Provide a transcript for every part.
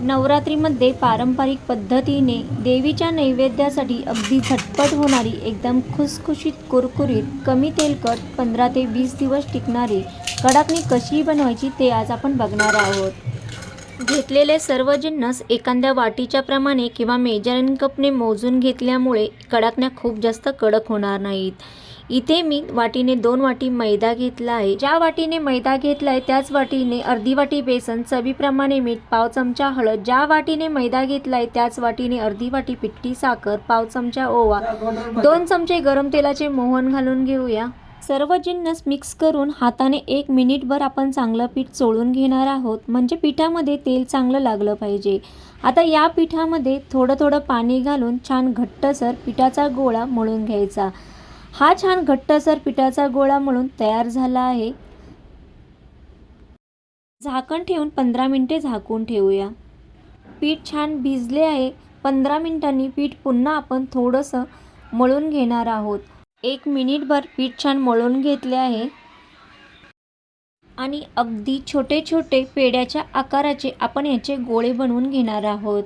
नवरात्रीमध्ये पारंपरिक पद्धतीने देवीच्या नैवेद्यासाठी अगदी झटपट होणारी एकदम खुसखुशीत कुरकुरीत कमी तेलकट पंधरा ते वीस दिवस टिकणारी कडाकणी कशी बनवायची ते आज आपण बघणार आहोत. घेतलेले सर्व जिन्नस एखाद्या वाटीच्या प्रमाणे किंवा मेजरिंग कपने मोजून घेतल्यामुळे कडाकण्या खूप जास्त कडक होणार नाहीत. इथे मी वाटीने दोन वाटी मैदा घेतला आहे. ज्या वाटीने मैदा घेतला आहे त्याच वाटीने अर्धी वाटी बेसन चवीप्रमाणे मीठ पाव चमचा हळद. ज्या वाटीने मैदा घेतला आहे त्याच वाटीने अर्धी वाटी पिठी साखर पाव चमचा ओवा. दोन चमचे गरम तेलाचे मोहन घालून घेऊया. सर्व जिन्नस मिक्स करून हाताने एक मिनिटभर आपण चांगलं पीठ चोळून घेणार आहोत. म्हणजे पिठामध्ये तेल चांगलं लागलं पाहिजे. आता या पिठामध्ये थोडं थोडं पाणी घालून छान घट्टसर पिठाचा गोळा मळून घ्यायचा. हा छान घट्टसर पिठाचा गोळा मळून तयार झाला आहे. झाकण ठेवून पंधरा मिनटे झाकून ठेवूया. पीठ छान भिजले आहे. पंधरा मिनिटांनी पीठ पुन्हा आपण थोडंसं मळून घेणार आहोत. एक मिनिटभर पीठ छान मळून घेतले आहे. आणि अगदी छोटे छोटे पेड्याच्या आकाराचे आपण याचे गोळे बनवून घेणार आहोत.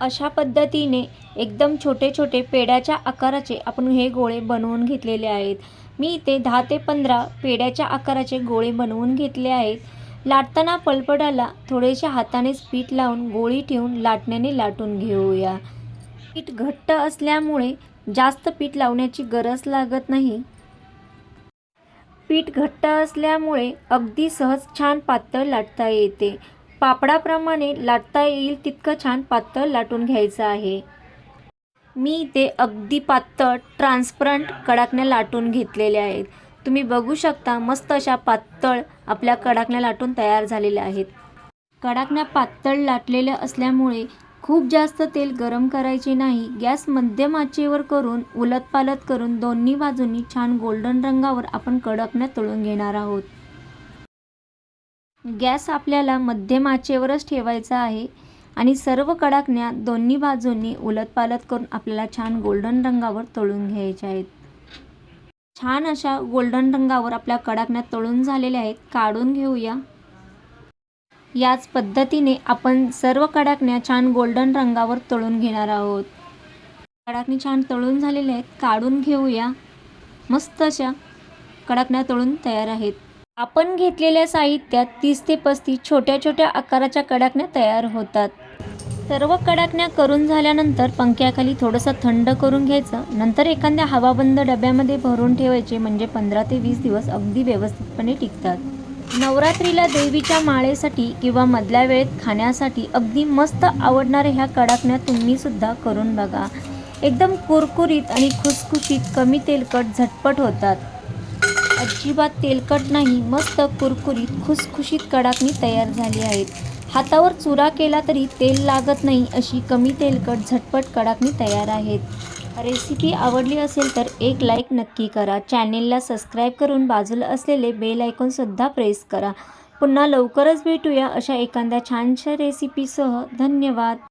अशा पद्धतीने एकदम छोटे छोटे पेड्याच्या आकाराचे आपण हे गोळे बनवून घेतलेले आहेत. मी इथे दहा ते पंधरा पेड्याच्या आकाराचे गोळे बनवून घेतले आहेत. लाटताना पलपडाला थोडेसे हातानेच पीठ लावून गोळी ठेवून लाटण्याने लाटून घेऊया. पीठ घट्ट असल्यामुळे जास्त पीठ लावण्याची गरज लागत नाही. पीठ घट्ट असल्यामुळे अगदी सहज छान पातळ लाटता येते. पापडाप्रमाणे लाटता येईल तितकं छान पातळ लाटून घ्यायचं आहे. मी इथे अगदी पातळ ट्रान्सपरंट कडाकण्या लाटून घेतलेल्या आहेत. तुम्ही बघू शकता मस्त अशा पातळ आपल्या कडाकण्या लाटून तयार झालेल्या आहेत. कडाकण्या पातळ लाटलेल्या असल्यामुळे खूप जास्त तेल गरम करायचे नाही. गॅस मध्यम आचेवर करून उलटपालट करून दोन्ही बाजूंनी छान गोल्डन रंगावर आपण कडकने तळून घेणार आहोत. गॅस आपल्याला मध्यम आचेवरच ठेवायचा आहे आणि सर्व कडाकण्या दोन्ही बाजूंनी उलटपालट करून आपल्याला छान गोल्डन रंगावर तळून घ्यायच्या आहेत. छान अशा गोल्डन रंगावर आपल्या कडाकण्या तळून झालेल्या आहेत. काढून घेऊया. याच पद्धतीने आपण सर्व कडाकण्या छान गोल्डन रंगावर तळून घेणार आहोत. कडाकणी छान तळून झालेल्या आहेत काढून घेऊया. मस्त अशा कडाकण्या तळून तयार आहेत. आपण घेतलेल्या साहित्यात तीस ते पस्तीस छोट्या छोट्या आकाराच्या कडाकण्या तयार होतात. सर्व कडाकण्या करून झाल्यानंतर पंख्याखाली थोडंसं थंड करून घ्यायचं. नंतर एखाद्या हवाबंद डब्यामध्ये भरून ठेवायचे म्हणजे पंधरा ते वीस दिवस अगदी व्यवस्थितपणे टिकतात. नवरात्रीला देवीच्या माळेसाठी किंवा मधल्या वेळेत खाण्यासाठी अगदी मस्त आवडणाऱ्या ह्या कडाकण्या तुम्हीसुद्धा करून बघा. एकदम कुरकुरीत आणि खुसखुशीत कमी तेलकट झटपट होतात. अजिबात तेलकट नाही मस्त कुरकुरीत खुसखुशीत कडाकणी तयार झाली आहेत. हातावर चुरा केला तरी तेल लागत नाही अशी कमी तेलकट झटपट कडाकणी तयार आहेत. रेसिपी आवडली असेल तर एक लाईक नक्की करा. चॅनेलला सबस्क्राईब करून बाजूला असलेले बेल आयकॉनसुद्धा प्रेस करा. पुन्हा लवकरच भेटूया अशा एखाद्या छानशा रेसिपीसह धन्यवाद.